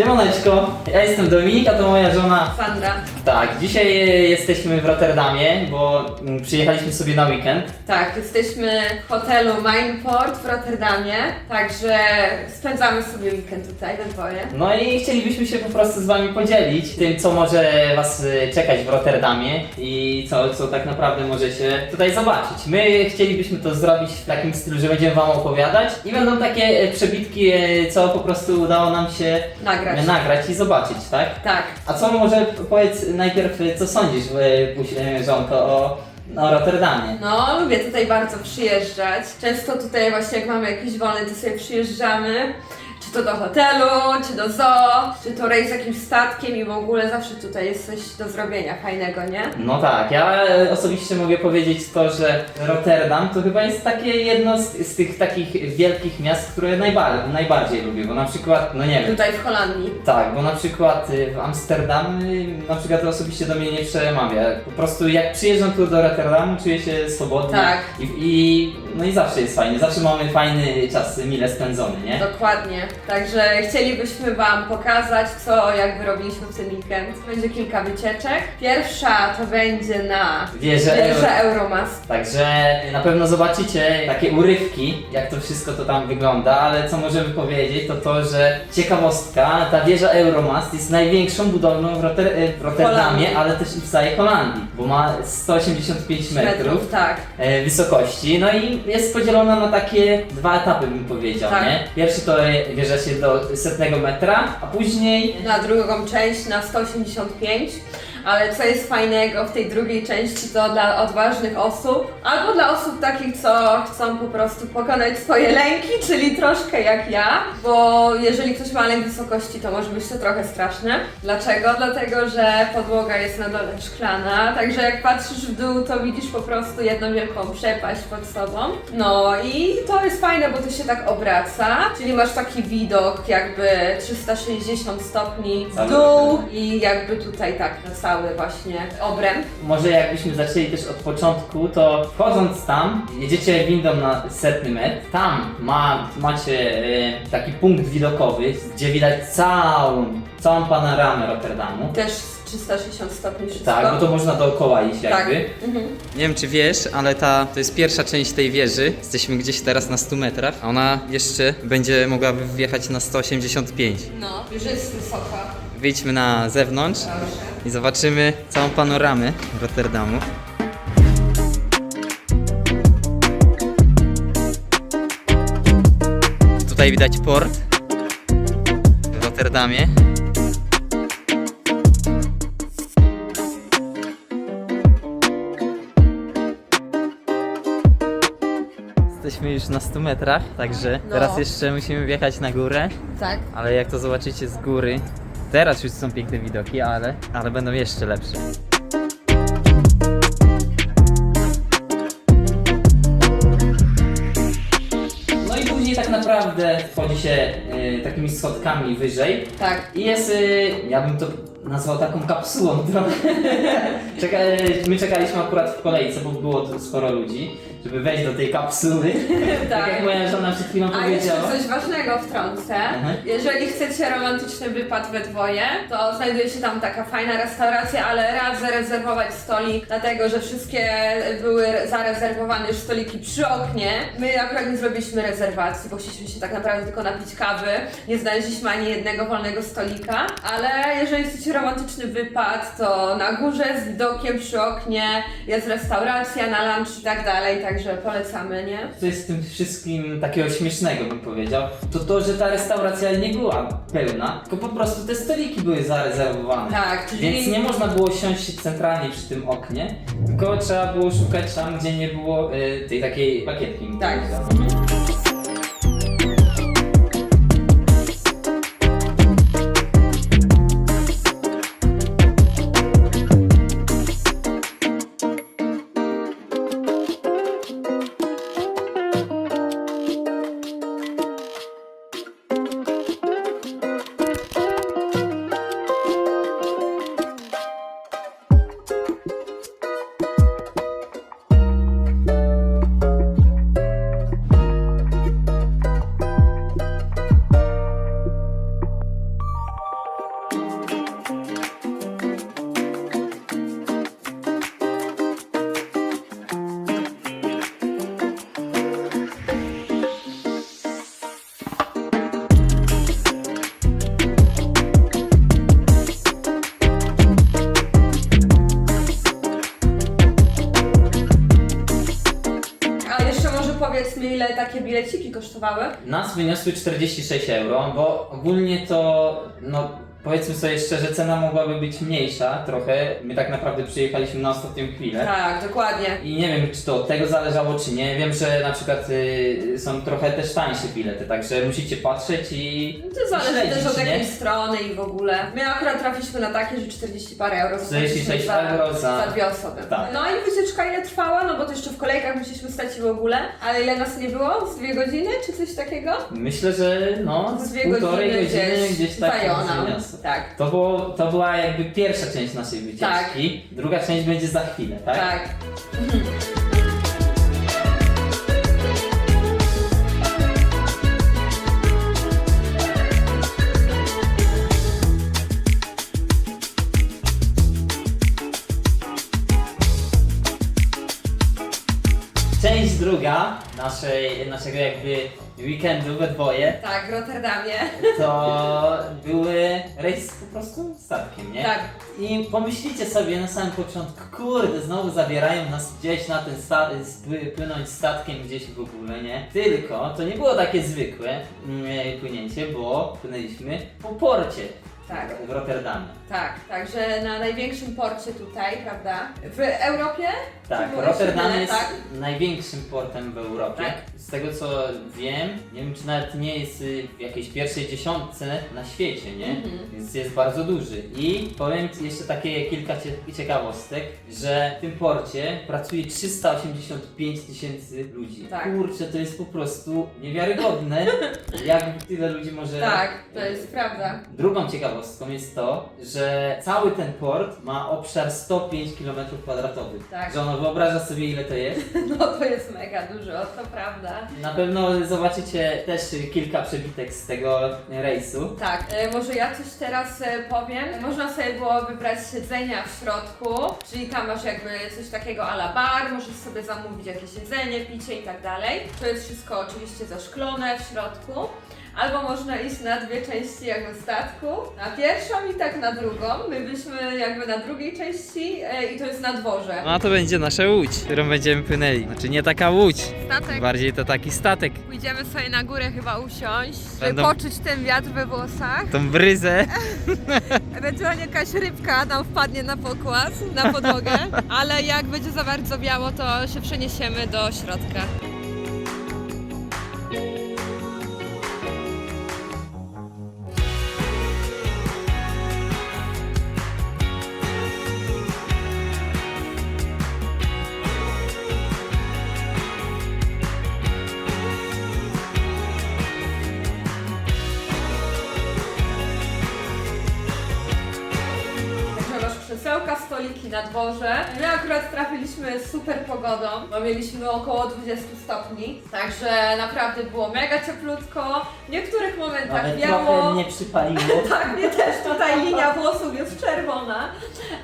Siemaneczko, ja jestem Dominik, a to moja żona. Sandra. Tak, dzisiaj jesteśmy w Rotterdamie, bo mm, przyjechaliśmy sobie na weekend. Tak, jesteśmy w hotelu Mindport w Rotterdamie, także spędzamy sobie weekend tutaj we dwoje. No i chcielibyśmy się po prostu z wami podzielić tym, co może was e, czekać w Rotterdamie i co, co tak naprawdę możecie tutaj zobaczyć. My chcielibyśmy to zrobić w takim stylu, że będziemy wam opowiadać i będą takie e, przebitki, e, co po prostu udało nam się Nagrać. nagrać i zobaczyć, tak? Tak. A co może powiedz najpierw, co sądzisz, e, żonko, o, o Rotterdamie? No, lubię tutaj bardzo przyjeżdżać. Często tutaj właśnie jak mamy jakiś wolny, to sobie przyjeżdżamy. Czy to do hotelu, czy do zoo, czy to rejs jakimś statkiem i w ogóle zawsze tutaj jest coś do zrobienia fajnego, nie? No tak, ja e, osobiście mogę powiedzieć to, że Rotterdam to chyba jest takie jedno z, z tych takich wielkich miast, które najbar najbardziej lubię, bo na przykład, no nie wiem, Tutaj w Holandii. tak, bo na przykład y, w Amsterdam y, na przykład to osobiście do mnie nie przemawia. Po prostu jak przyjeżdżam tu do Rotterdamu, czuję się swobodnie Tak. i, i no i zawsze jest fajnie, zawsze mamy fajny czas mile spędzony, nie? Dokładnie. Także chcielibyśmy Wam pokazać, co jakby robiliśmy w ten weekend. Będzie kilka wycieczek. Pierwsza to będzie na Wieżę wieżę Euromast. Także na pewno zobaczycie takie urywki, jak to wszystko to tam wygląda, ale co możemy powiedzieć, to to, że ciekawostka, ta wieża Euromast jest największą budowlą w, Rotter e, w Rotterdamie, Holandii. ale też i w całej Holandii, bo ma 185 metrów. tak. e, Wysokości, no i jest podzielona na takie dwa etapy, bym powiedział, Tak. nie? Pierwszy to wieża się do setnego metra, a później Na drugą część na 185. Ale co jest fajnego w tej drugiej części, to dla odważnych osób, albo dla osób takich, co chcą po prostu pokonać swoje lęki, czyli troszkę jak ja, bo jeżeli ktoś ma lęk wysokości, to może być to trochę straszne. Dlaczego? Dlatego, że podłoga jest na dole szklana, także jak patrzysz w dół, to widzisz po prostu jedną wielką przepaść pod sobą. No i to jest fajne, bo to się tak obraca, czyli masz taki widok jakby 360 stopni w dół i jakby tutaj tak na cały właśnie obręb. Może jakbyśmy zaczęli też od początku, to wchodząc tam, jedziecie windą na setny metr, tam ma, macie e, taki punkt widokowy, gdzie widać całą, całą panoramę Rotterdamu. Też 360 stopni wszystko. Tak, bo to można dookoła iść Tak. jakby. Mhm. Nie wiem czy wiesz, ale ta to jest pierwsza część tej wieży. Jesteśmy gdzieś teraz na 100 metrach, a ona jeszcze będzie mogła wjechać na 185. No, już jest wysoka. Wyjdźmy na zewnątrz i zobaczymy całą panoramę Rotterdamu. Tutaj widać port w Rotterdamie. Jesteśmy już na 100 metrach, także No. teraz jeszcze musimy wjechać na górę. Tak. Ale jak to zobaczycie z góry, teraz już są piękne widoki, ale, ale będą jeszcze lepsze. No i później tak naprawdę wchodzi się y, takimi schodkami wyżej Tak. i jest, y, ja bym to nazwał taką kapsułą trochę. Czeka, my czekaliśmy akurat w kolejce, bo było tu sporo ludzi, żeby wejść do tej kapsuły. tak jak moja żona przed chwilą A jeszcze powiedziała. coś ważnego wtrącę. Mhm. Jeżeli chcecie romantyczny wypad we dwoje, to znajduje się tam taka fajna restauracja, ale rad zarezerwować stolik, dlatego że wszystkie były zarezerwowane już stoliki przy oknie. My akurat nie zrobiliśmy rezerwacji, bo chcieliśmy się tak naprawdę tylko napić kawy. Nie znaleźliśmy ani jednego wolnego stolika, ale jeżeli chcecie romantyczny wypad, to na górze z widokiem przy oknie jest restauracja na lunch i tak dalej, także polecamy, nie? Co jest w tym wszystkim takiego śmiesznego, bym powiedział, to to, że ta restauracja nie była pełna, tylko po prostu te stoliki były zarezerwowane. Tak, czyli Więc nie można było siąść centralnie przy tym oknie, tylko trzeba było szukać tam, gdzie nie było y, tej takiej pakietki. bym Tak. powiedział. Bileciki kosztowały? Nas wyniosły 46 euro, bo ogólnie to, no powiedzmy sobie szczerze, cena mogłaby być mniejsza trochę. My tak naprawdę przyjechaliśmy na ostatnią chwilę. Tak, dokładnie. I nie wiem, czy to od tego zależało, czy nie. Wiem, że na przykład y, są trochę też tańsze bilety, także musicie patrzeć i. No To zależy śledzić, też od nie? jakiej strony i w ogóle. My akurat trafiliśmy na takie, że 40 parę euro 46 zapłaciliśmy euro za- za dwie osoby. Tak. No i wycieczka ile trwała? No bo to jeszcze w kolejkach musieliśmy stać i w ogóle. Ale ile nas nie było? Z dwie godziny czy coś takiego? Myślę, że no, Z dwie półtorej godziny godziny gdzieś, gdzieś tak Zajona. Wyniosło. Tak. To, było, to była jakby pierwsza część naszej wycieczki. Druga część będzie za chwilę, tak? Tak. Część druga naszej, naszego jakby weekendu we dwoje Tak, w Rotterdamie. to były rejs po prostu statkiem, nie? Tak. I pomyślicie sobie na samym początku, kurde, znowu zabierają nas gdzieś na ten statek, płynąć statkiem gdzieś w ogóle, nie? Tylko to nie było takie zwykłe mm, płynięcie, bo płynęliśmy po porcie Tak. w Rotterdamie. Tak, także na największym porcie tutaj, prawda? W Europie? Tak, Czy Rotterdam jest? Tak. największym portem w Europie. Tak. Z tego co wiem, nie wiem czy nawet nie jest y, w jakiejś pierwszej dziesiątce na świecie, nie? Mhm. Więc jest bardzo duży. I powiem ci jeszcze takie kilka cie- ciekawostek, że w tym porcie pracuje 385 tysięcy ludzi. Tak. Kurczę, to jest po prostu niewiarygodne, jak tyle ludzi może... Tak, to jest prawda. Drugą ciekawostką jest to, że cały ten port ma obszar 105 km2. Tak. Że ono wyobraża sobie ile to jest. No to jest mega dużo, to prawda. Na pewno zobaczycie też kilka przebitek z tego rejsu. Tak, e, może ja coś teraz e, powiem. Można sobie było wybrać siedzenia w środku, czyli tam masz jakby coś takiego a la bar, możesz sobie zamówić jakieś jedzenie, picie i tak dalej. To jest wszystko oczywiście zaszklone w środku. Albo można iść na dwie części jakby statku, na pierwszą i tak na drugą. My byliśmy jakby na drugiej części e, i to jest na dworze. No a to będzie nasza łódź, którą będziemy płynęli. Znaczy nie taka łódź, Statek. bardziej to taki statek. Pójdziemy sobie na górę chyba usiąść, żeby Będą- poczuć ten wiatr we włosach. Tą bryzę. Ewentualnie jakaś rybka nam wpadnie na pokład, na podłogę, ale jak będzie za bardzo biało, to się przeniesiemy do środka. Stoliki na dworze. My akurat trafiliśmy z super pogodą, bo mieliśmy około 20 stopni, także naprawdę było mega cieplutko. W niektórych momentach Nawet trochę mnie przypaliło. Tak, mnie też tutaj linia włosów jest czerwona,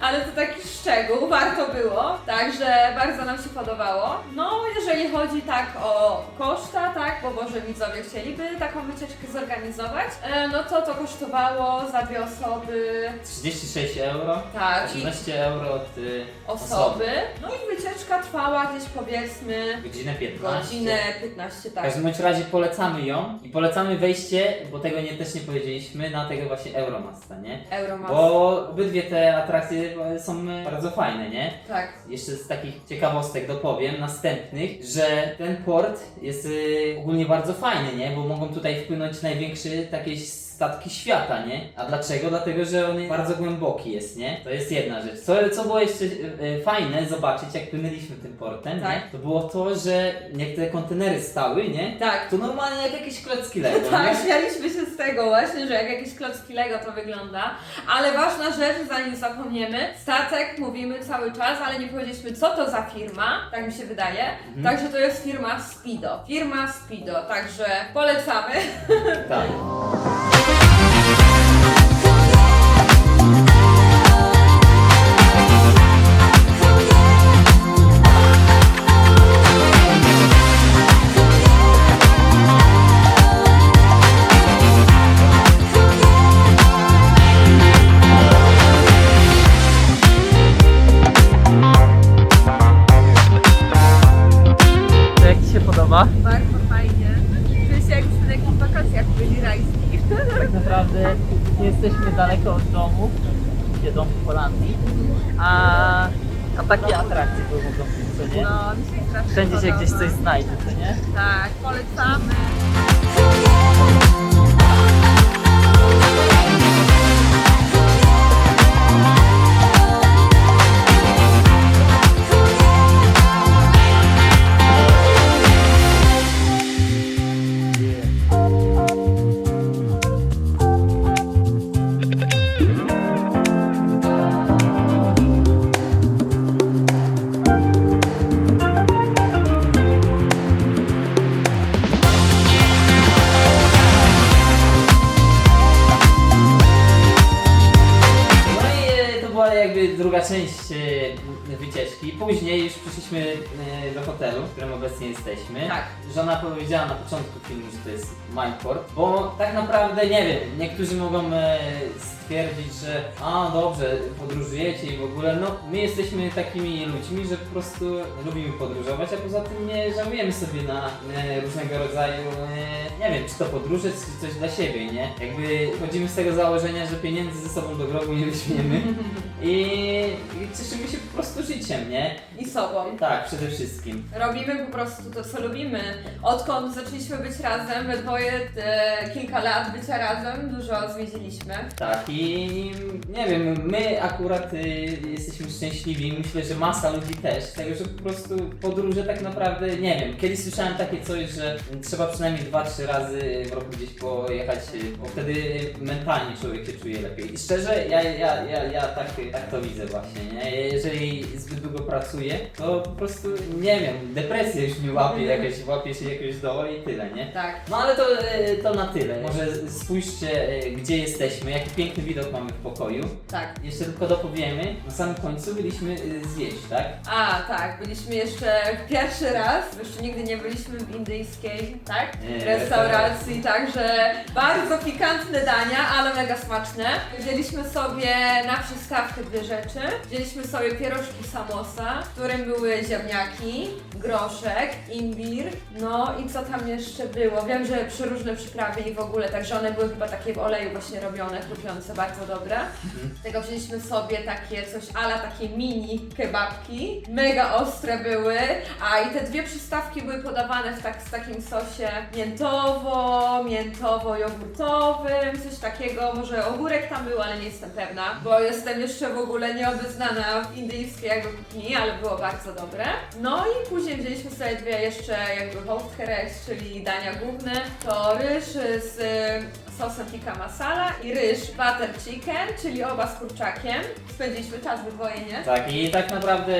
ale to taki szczegół, warto było, także bardzo nam się podobało. No, jeżeli chodzi tak o koszta, tak, bo może widzowie chcieliby taką wycieczkę zorganizować, e, no to to kosztowało za dwie osoby, 36 euro. tak, i 18 euro od y, osoby. No i wycieczka trwała gdzieś powiedzmy Godzinę 15. godzinę 15, W tak. każdym bądź razie polecamy ją i polecamy wejście, bo tego nie, też nie powiedzieliśmy, na tego właśnie Euromasta, nie? Euromas. Bo obydwie te atrakcje są e, bardzo fajne, nie? Tak. Jeszcze z takich ciekawostek dopowiem, następnych, że ten port jest y, ogólnie bardzo fajny, nie? Bo mogą tutaj wpłynąć największe takie statki świata, nie? A dlaczego? Dlatego, że on bardzo głęboki jest, nie? To jest jedna rzecz. Co, co było jeszcze y, y, fajne zobaczyć, jak płynęliśmy tym portem, Tak. nie? To było to, że te kontenery stały, nie? Tak. To normalnie jak jakieś klocki Lego, Tak, nie? śmialiśmy się z tego właśnie, że jak jakieś klocki Lego to wygląda. Ale ważna rzecz, zanim zapomniemy, statek mówimy cały czas, ale nie powiedzieliśmy co to za firma, tak mi się wydaje. Mhm. Także to jest firma Speedo. Firma Speedo, także polecamy. Tak. Bardzo fajnie. Czuję się jakby na jakichś wakacjach byli rajskich. Tak naprawdę jesteśmy daleko od domu, gdzie dom w Holandii, a, a takie atrakcje tu mogą być, co nie? No, mi się Wszędzie się podoba. gdzieś coś znajdzie, co nie? Tak, polecamy. Jakby druga część e, wycieczki. Później już przyszliśmy e, do hotelu, w którym obecnie jesteśmy. Tak. Żona powiedziała na początku filmu, że to jest Mindport, bo tak naprawdę nie wiem, niektórzy mogą e, stwierdzić, że a dobrze, podróżujecie i w ogóle, no my jesteśmy takimi ludźmi, że po prostu lubimy podróżować, a poza tym nie żałujemy sobie na e, różnego rodzaju, e, nie wiem, czy to podróże, czy coś dla siebie, nie? Jakby chodzimy z tego założenia, że pieniędzy ze sobą do grobu nie weźmiemy i, i cieszymy się po prostu życiem, nie? I sobą. Tak, przede wszystkim. Robimy po prostu to, co lubimy. Odkąd zaczęliśmy być razem, we dwoje e, kilka lat bycia razem, dużo zwiedziliśmy. Tak i nie wiem, my akurat y, jesteśmy szczęśliwi, myślę, że masa ludzi też, tego, że po prostu podróże tak naprawdę, nie wiem, kiedyś słyszałem takie coś, że trzeba przynajmniej 2-3 razy w roku gdzieś pojechać, y, bo wtedy mentalnie człowiek się czuje lepiej. I szczerze, ja, ja, ja, ja tak, tak to widzę właśnie, nie? Jeżeli zbyt długo pracuję, to po prostu, nie wiem, depresja już mi łapie, jakaś, łapie się jakoś do i tyle, nie? Tak. No ale to, e, to na tyle. Może spójrzcie, e, gdzie jesteśmy, jaki piękny widok mamy w pokoju. Tak. Jeszcze tylko dopowiemy, na samym końcu byliśmy e, zjeść, tak? A, tak, byliśmy jeszcze pierwszy raz, jeszcze nigdy nie byliśmy w indyjskiej, tak? Nie, Restauracji, także bardzo pikantne dania, ale mega smaczne. Wzięliśmy sobie na przystawkę dwie rzeczy. Wzięliśmy sobie pierożki samosa, w którym były ziemniaki, groszek, imbir, no i co tam jeszcze było? Wiem, że przeróżne przyprawy i w ogóle, także one były chyba takie w oleju właśnie robione, chrupiące, bardzo dobre. Z tego wzięliśmy sobie takie coś ala takie mini kebabki. Mega ostre były, a i te dwie przystawki były podawane w, tak, w takim sosie miętowo, miętowo-jogurtowym, coś takiego. Może ogórek tam był, ale nie jestem pewna, bo jestem jeszcze w ogóle nieobeznana w indyjskiej jakby kuchni, ale było bardzo dobre. No i później wzięliśmy sobie dwie jeszcze jakby host czyli dania główne. To ryż z sosem tikka masala i ryż butter chicken, czyli oba z kurczakiem. Spędziliśmy czas we dwoje, nie? Tak, i tak naprawdę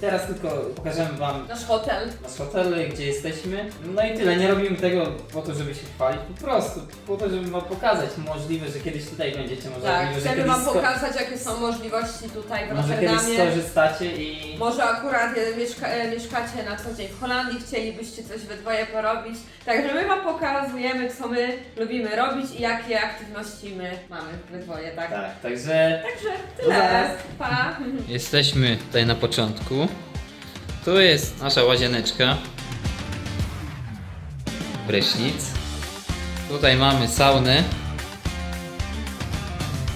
teraz tylko pokażemy wam Nasz hotel. nasz hotel, gdzie jesteśmy. No i tyle, nie robimy tego po to, żeby się chwalić, po prostu po to, żeby wam pokazać możliwe, że kiedyś tutaj będziecie, może Tak, że chcemy kiedyś wam sko- pokazać jakie są możliwości tutaj w może kiedyś Rotterdamie. skorzystacie i... Może akurat e, mieszka e, mieszkacie na co dzień w Holandii, chcielibyście coś we dwoje porobić. Także my wam pokazujemy, co my lubimy robić i jakie aktywności my mamy we dwoje, tak? Tak, także Także tyle. Pa! Jesteśmy tutaj na początku. Tu jest nasza łazieneczka. Prysznic. Tutaj mamy saunę.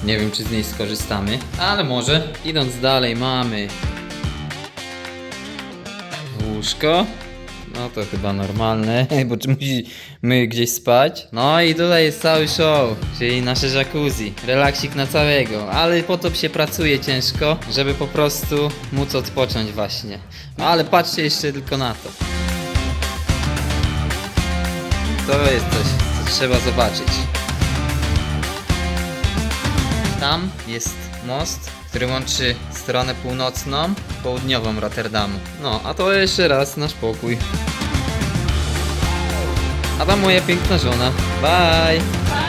Nie wiem, czy z niej skorzystamy, ale może. Idąc dalej, mamy łóżko. No to chyba normalne, bo czy musimy gdzieś spać? No i tutaj jest cały show, czyli nasze jacuzzi. Relaksik na całego, ale po to się pracuje ciężko, żeby po prostu móc odpocząć właśnie. No ale patrzcie jeszcze tylko na to. To jest coś, co trzeba zobaczyć. Tam jest most, który łączy stronę północną, południową Rotterdamu. No, a to jeszcze raz nasz pokój. A tam moja piękna żona. Bye!